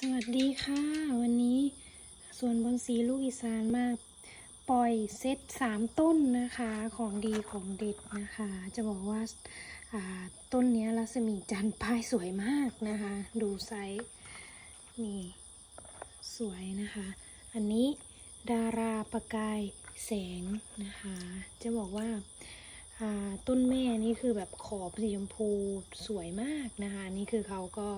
สวัสดีค่ะ วันนี้ส่วนบนสีลูกอีสานมาปล่อยเซตสามต้นนะคะของดีของเด็ดนะคะ จะบอกว่าาต้นนี้รัศมีจันทร์ป้ายสวยมากนะคะ ดูไซส์นี่สวยนะคะ อันนี้ดาราประกายแสงนะคะ จะบอกว่าาต้นแม่นี่คือแบบขอบสีชมพูสวยมากนะคะนี่คือเขาก็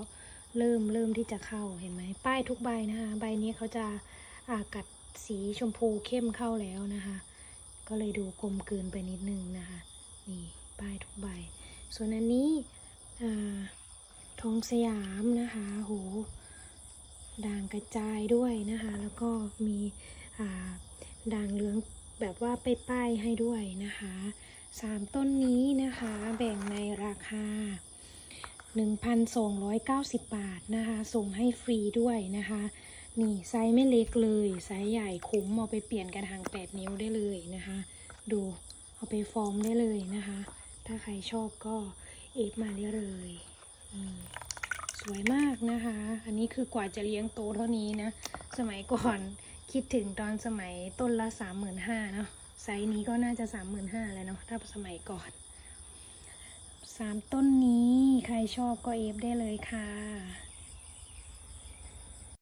เริ่มเริ่มที่จะเข้าเห็นไหมป้ายทุกใบนะคะใบนี้เขาจะอากัดสีชมพูเข้มเข้าแล้วนะคะ ก็เลยดูกลมกลืนไปนิดนึงนะคะนี่ป้ายทุกใบ ส่วนอันนี้ทองสยามนะคะโหด่างกระจายด้วยนะคะ แล้วก็มีด่างเหลืองแบบว่าไปป้ายให้ด้วยนะคะสามต้นนี้นะคะ แบ่งในราคา 1,290 บาทนะคะ ส่งให้ฟรีด้วยนะคะ นี่ไซส์ไม่เล็กเลย ไซส์ใหญ่คุ้มเอาไปเปลี่ยนกระถาง 8 นิ้วได้เลยนะคะ ดูเอาไปฟอร์มได้เลยนะคะ ถ้าใครชอบก็เอฟมาได้เลยสวยมากนะคะ อันนี้คือกว่าจะเลี้ยงโตเท่านี้นะ สมัยก่อนคิดถึงตอนสมัยต้นละ 35,000เนาะไซส์นี้ก็น่าจะ 35,000แล้วเนาะถ้าสมัยก่อน สามต้นนี้ ใครชอบก็เอฟได้เลยค่ะ